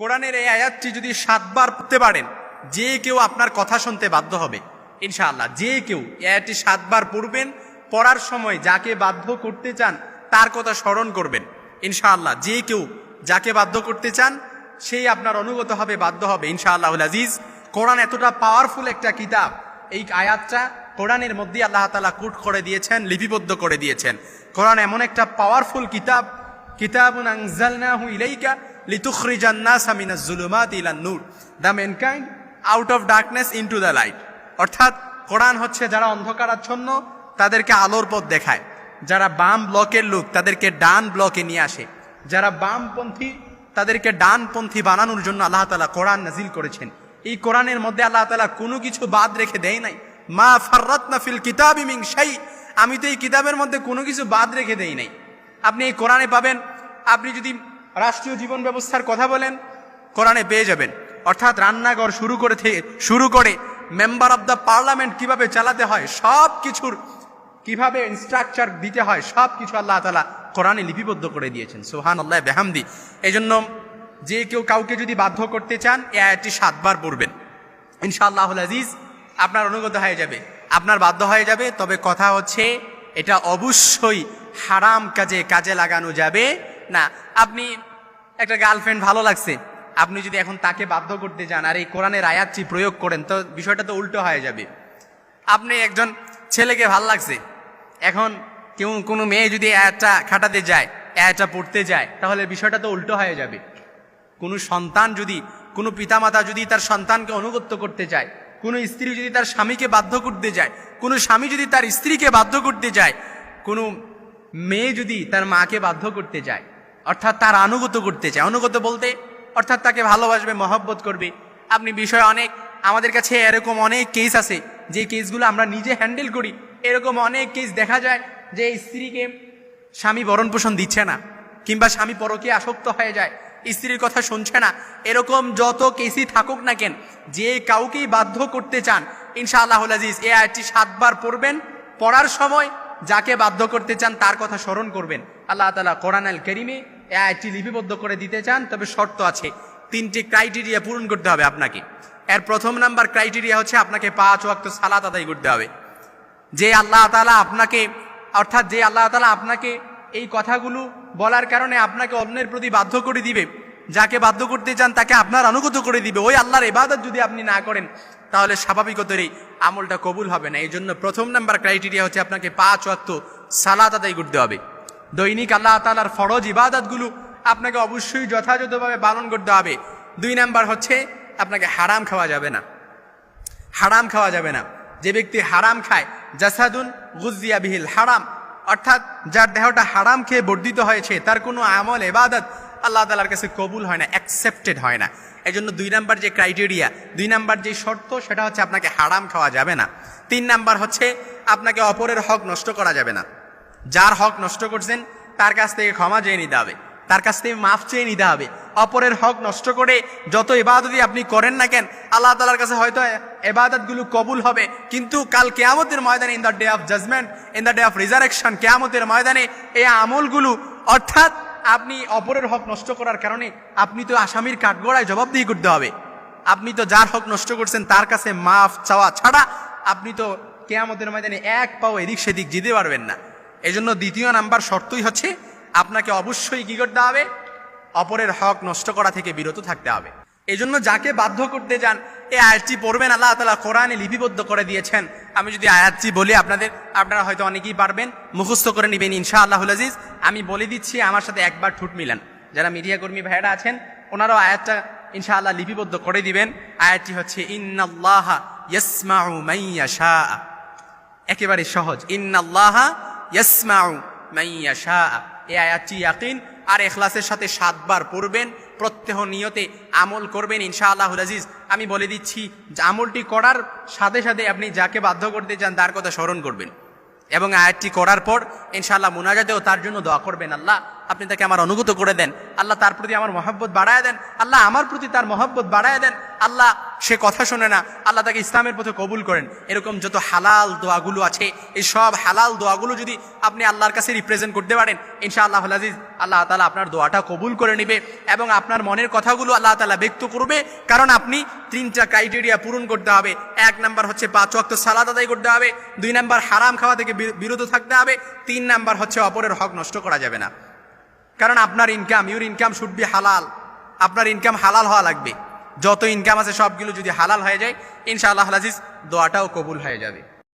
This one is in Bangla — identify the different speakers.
Speaker 1: কোরআনের এই আয়াতটি যদি সাতবার পড়তে পারেন, যে কেউ আপনার কথা শুনতে বাধ্য হবে। ইনশাআল্লাহ, যে কেউ আয়াতটি সাতবার পড়বেন, পড়ার সময় যাকে বাধ্য করতে চান, তার কথা স্মরণ করবেন। ইনশাআল্লাহ, যে কেউ যাকে বাধ্য করতে চান, সেই আপনার অনুগত হবে, বাধ্য হবে। ইনশাআল্লাহ আজিজ, কোরআন এতটা পাওয়ারফুল একটা কিতাব, এই আয়াতটা কোরআনের মধ্যে আল্লাহ তালা কুট করে দিয়েছেন, লিপিবদ্ধ করে দিয়েছেন। কোরআন এমন একটা পাওয়ারফুল কিতাব ইলাইকা লিতুখরিজান নাসা মিনাজ জুলুমাতি ইলান নূর the mankind out of darkness into the light অর্থাৎ কোরআন হচ্ছে যারা অন্ধকারাচ্ছন্ন, তাদেরকে আলোর পথ দেখায়। যারা বাম ব্লকের লোক, তাদেরকে ডান ব্লকে নিয়ে আসে। যারা বামপন্থী, তাদেরকে ডানপন্থী বানানোর জন্য আল্লাহ তালা কোরআন নাজিল করেছেন। এই কোরআনের মধ্যে আল্লাহ তালা কোনো কিছু বাদ রেখে দেয় নাই। মা ফাররাত ফিল কিতাব ইমিং শাই আমি তো এই কিতাবের মধ্যে কোনো কিছু বাদ রেখে দেই নাই। আপনি এই কোরআনে পাবেন। আপনি যদি রাষ্ট্রীয় জীবন ব্যবস্থার কথা বলেন, কোরআনে পেয়ে যাবেন। অর্থাৎ রান্নাঘর শুরু করে শুরু করে মেম্বার অব দ্য পার্লামেন্ট কীভাবে চালাতে হয় সব কিছুর কীভাবে ইনস্ট্রাকচার দিতে হয় সব কিছু আল্লাহ তালা কোরআনে লিপিবদ্ধ করে দিয়েছেন। সোহান আল্লাহ বেহামদি। এই জন্য যে কেউ কাউকে যদি বাধ্য করতে চান এ আয়াতটি সাতবার পড়বেন। ইনশাআল্লাহ আজিজ, আপনার অনুগত হয়ে যাবে। আপনার বাধ্য হয়ে যাবে, তবে কথা হচ্ছে, এটা অবশ্যই হারাম কাজে কাজে লাগানো যাবে না। আপনি একটা গার্লফ্রেন্ড ভালো লাগছে। আপনি যদি এখন তাকে বাধ্য করতে যান আর এই কোরআনের আয়াতটি প্রয়োগ করেন, তো বিষয়টা তো উল্টো হয়ে যাবে। আপনি একজন ছেলেকে ভালো লাগছে। এখন কেউ, কোনো মেয়ে যদি একটা খাটাতে যায় একটা পড়তে যায়, তাহলে বিষয়টা তো উল্টো হয়ে যাবে। কোনো সন্তান যদি, কোনো পিতামাতা যদি তার সন্তানকে অনুগত্য করতে চায় কোনো স্ত্রী যদি তার স্বামীকে বাধ্য করতে যায়, কোনো স্বামী যদি তার স্ত্রীকে বাধ্য করতে যায়, কোনো মেয়ে যদি তার মাকে বাধ্য করতে যায় অর্থাৎ তার আনুগত করতে চায়। অনুগত বলতে অর্থাৎ তাকে ভালোবাসবে, মহব্বত করবে। আপনি বিষয় অনেক, আমাদের কাছে এরকম অনেক কেস আছে, যে কেসগুলো আমরা নিজে হ্যান্ডেল করি। এরকম অনেক কেস দেখা যায় যে স্ত্রীকে স্বামী ভরণ পোষণ দিচ্ছে না, কিংবা স্বামী পরকে আসক্ত হয়ে যায়, স্ত্রীর কথা শুনছে না। এরকম যত কেসই থাকুক না কেন, যে কাউকেই বাধ্য করতে চান ইনশাআল্লাহ আজিজ এ আয়টি সাতবার পড়বেন, পড়ার সময় যাকে বাধ্য করতে চান তার কথা স্মরণ করবেন। আল্লাহ তালা কোরআন আল করিমে এ লিপিবদ্ধ করে দিতে চান, তবে শর্ত আছে। তিনটি ক্রাইটেরিয়া পূরণ করতে হবে আপনাকে। এর প্রথম নাম্বার ক্রাইটেরিয়া হচ্ছে আপনাকে পাঁচ ওয়াক্ত সালাত আদায় করতে হবে। যে আল্লাহ তালা আপনাকে, অর্থাৎ যে আল্লাহ তালা আপনাকে এই কথাগুলো বলার কারণে আপনাকে অন্যের প্রতি বাধ্য করে দিবে, যাকে বাধ্য করতে চান তাকে আপনার অনুগত করে দিবে, ওই আল্লাহর এবাদত যদি আপনি না করেন, তাহলে স্বাভাবিকতরই আমলটা কবুল হবে না। এই জন্য প্রথম নাম্বার ক্রাইটেরিয়া হচ্ছে আপনাকে পাঁচ ওয়াক্ত সালাত আদায় করতে হবে। দৈনিক আল্লাহ তালার ফরজ ইবাদতগুলো আপনাকে অবশ্যই যথাযথভাবে পালন করতে হবে। দুই নাম্বার হচ্ছে, আপনাকে হারাম খাওয়া যাবে না। হারাম খাওয়া যাবে না। যে ব্যক্তি হারাম খায়, জাসাদুন গুজিয়া বিহিল হারাম। অর্থাৎ যার দেহটা হারাম খেয়ে বর্ধিত হয়েছে, তার কোনো আমল এবাদত আল্লাহ তালার কাছে কবুল হয় না অ্যাকসেপ্টেড হয় না। এই জন্য দুই নাম্বার যে ক্রাইটেরিয়া দুই নাম্বার যে শর্ত, সেটা হচ্ছে আপনাকে হারাম খাওয়া যাবে না। তিন নাম্বার হচ্ছে, আপনাকে অপরের হক নষ্ট করা যাবে না। যার হক নষ্ট করছেন, তার কাছ থেকে ক্ষমা চেয়ে নিতে হবে। তার কাছ থেকে মাফ চেয়ে নিতে হবে। অপরের হক নষ্ট করে যত এবাদতই আপনি করেন না কেন, আল্লাহ তালার কাছে হয়তো এবাদতগুলো কবুল হবে। কিন্তু কাল কেয়ামতের ময়দানে in the day of judgment in the day of resurrection কেয়ামতের ময়দানে এই আমলগুলো, অর্থাৎ আপনি অপরের হক নষ্ট করার কারণে আপনি তো আসামির কাঠগড়ায় জবাবদিহি করতে হবে। আপনি তো যার হক নষ্ট করছেন, তার কাছে মাফ চাওয়া ছাড়া আপনি তো কেয়ামতের ময়দানে এক পাও এদিক সেদিক যেতে পারবেন না। এজন্য দ্বিতীয় নাম্বার শর্তই হচ্ছে আপনাকে অবশ্যই কি করতে হবে, অপরের হক নষ্ট করা থেকে বিরত থাকতে হবে। এই জন্য যাকে বাধ্য করতে যান এ আয়াতটি পড়বেন, আল্লাহ তালা কোরআনে লিপিবদ্ধ করে দিয়েছেন। আমি যদি আয়াতটি বলি আপনাদের, আপনারা হয়তো অনেকেই পারবেন, মুখস্থ করে নেবেন ইনশা আল্লাহ আজিজ। আমি বলে দিচ্ছি, আমার সাথে একবার ঠুট মিলান। যারা মিডিয়া কর্মী ভাইয়েরা আছেন, ওনারাও আয়াতটা ইনশা আল্লাহ লিপিবদ্ধ করে দিবেন। আয়াতটি হচ্ছে, ইন্নাল্লাহ ইয়াসমাউ মাইয়াশা একেবারে সহজ, ইন্নাল্লাহা আর এখলাসের সাথে সাতবার পড়বেন, প্রত্যহ নিয়তে আমল করবেন ইনশাআল্লাহ আজিজ। আমি বলে দিচ্ছি, আমলটি করার সাথে সাথে আপনি যাকে বাধ্য করতে চান তার কথা স্মরণ করবেন। এবং আয়াতটি করার পর ইনশাআল্লাহ মোনাজাতেও তার জন্য দোয়া করবেন আল্লাহ। আপনি তাকে আমার অনুগত করে দেন। আল্লাহ তার প্রতি আমার মহব্বত বাড়ায় দেন। আল্লাহ আমার প্রতি তার মহব্বত বাড়ায় দেন। আল্লাহ সে কথা শোনে না। আল্লাহ তাকে ইসলামের পথে কবুল করেন। এরকম যত হালাল দোয়াগুলো আছে, এই সব হালাল দোয়াগুলো যদি আপনি আল্লাহর কাছে রিপ্রেজেন্ট করতে পারেন ইনশা আল্লাহ আজিজ, আল্লাহ তালা আপনার দোয়াটা কবুল করে নেবে এবং আপনার মনের কথাগুলো আল্লাহ তালা ব্যক্ত করবে। কারণ আপনি তিনটা ক্রাইটেরিয়া পূরণ করতে হবে। এক নাম্বার হচ্ছে পাঁচ ওয়াক্ত সালাদ আদায় করতে হবে। দুই নাম্বার হারাম খাওয়া থেকে বিরত থাকতে হবে। তিন নাম্বার হচ্ছে অপরের হক নষ্ট করা যাবে না। কারণ আপনার income your income should be হালাল আপনার ইনকাম হালাল হওয়া লাগবে। যত ইনকাম আছে সবগুলো যদি হালাল হয়ে যায়, ইনশাআল্লাহ আজিজ দোয়াটাও কবুল হয়ে যাবে।